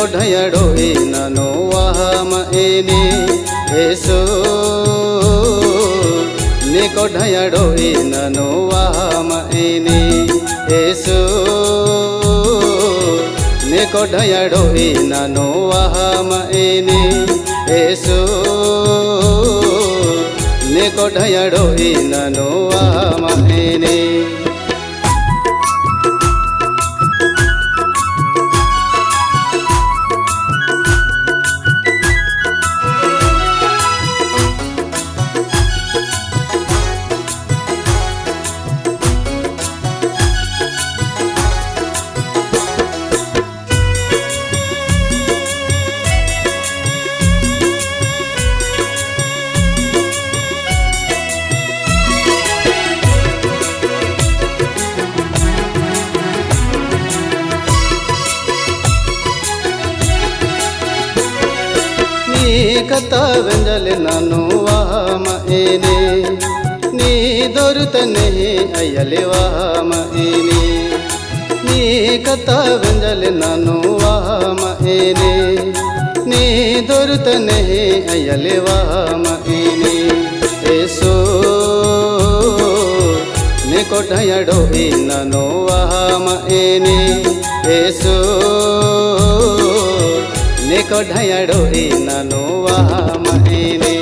kordhayado inano wahama ene eso ne kordhayado inano wahama ene eso ne kordhayado inano wahama ene eso ne kordhayado inano wahama ene ನೀ ಕತ್ತವೆಂಜಲೆ ನಾನು ವಾಮ ಏನೆ ನೀ ದೊರುತನೆ ಅಯ್ಯಲೆ ವಾಮ ಏನೆ ನೀ ಕತ್ತವೆಂಜಲೆ ನಾನು ವಾಮ ಏನೆ ನೀ ದೊರುತನೆ ಅಯ್ಯಲೆ ವಾಮ ಏನೆ ಏಸೋ ನೆ ಕೊಠಯಡೋ ನಾನು ವಾಮ ಏನೆ ಏಸೋ કઢાયડો એ નાનો વાહ મહિને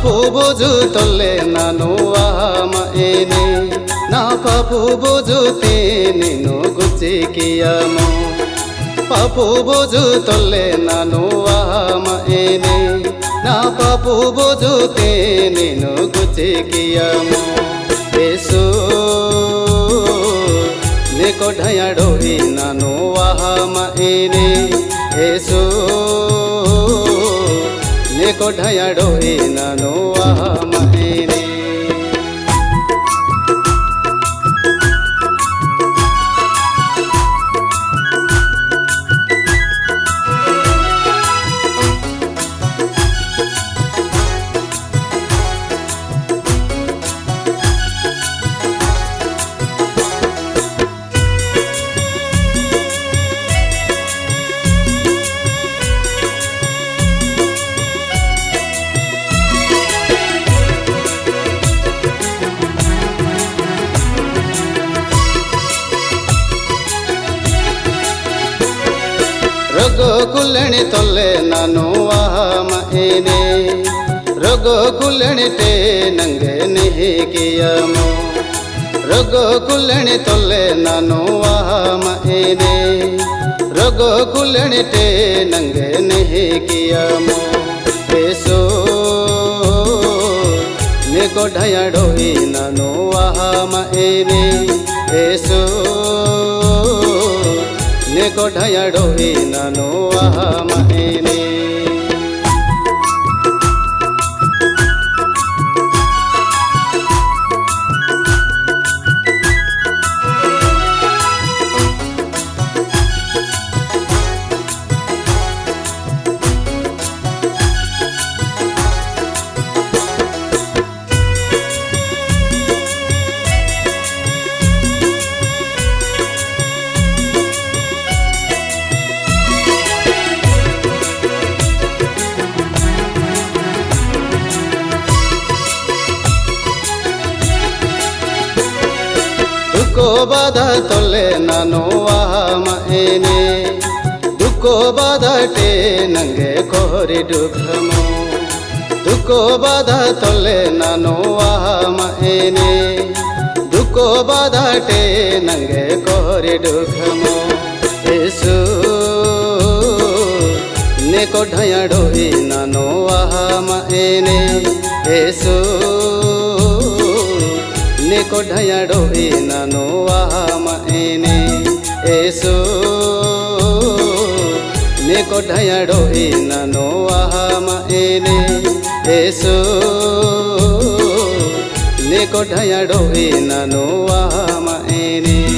ಪಾಪು ಬೋಜು ತೊಲ್ಲೆ ನಾನು ವಾಮ ಏನೆ ನಾ ಪಾಪು ಬೋಜುತೆ ನೀನು ಗುಚ್ಚಿಕಿಯಮೋ ಪಾಪು ಬೋಜು ತೊಲ್ಲೆ ನಾನು ವಾಮ ಏನೆ ನಾ ಪಾಪು ಬೋಜುತೆ ನೀನು ಗುಚ್ಚಿಕಿಯಮೋ ಏಸು ನೆ ಕೊಢಯಡೋ ನಾನು ವಾಮ ಏನೆ ಏಸು कोढया डोरी नोवा महे ತೊಲ್ಲೆ ನಾನು ವಾಮ ಏನೆ ರಗೋ ಕುಲ್ಲಣಿತೆ ನಂಗೆ ನಿಹಿಕಿಯಮ ರಗೋ ಕುಲ್ಲಣಿ ತೊಲ್ಲೆ ನಾನು ವಾಮ ಏನೆ ರಗೋ ಕುಲ್ಲಣಿತೆ ನಂಗೆ ನಿಹಿಕಿಯಮ ಏಸೋ ನೆ ಕೊಡಯಡೋಯಿ ನಾನು ವಾಮ ಏನೆ ಏಸೋ ಗೋಢಯಡೋವಿ ನಾನು ಅಹ ಮಹೇನೇ বাধা তলে নানো আমা এনে দুকো বাধা টে নঙ্গে কহরি দুঃখম দুকো বাধা তলে নানো আমা এনে দুকো বাধা টে নঙ্গে কহরি দুঃখম নেকো নে কো ঢয়া ডোই নানো আমা এনে ko dhayado inano ahama ene eso ne ko dhayado inano ahama ene eso ne ko dhayado inano ahama ene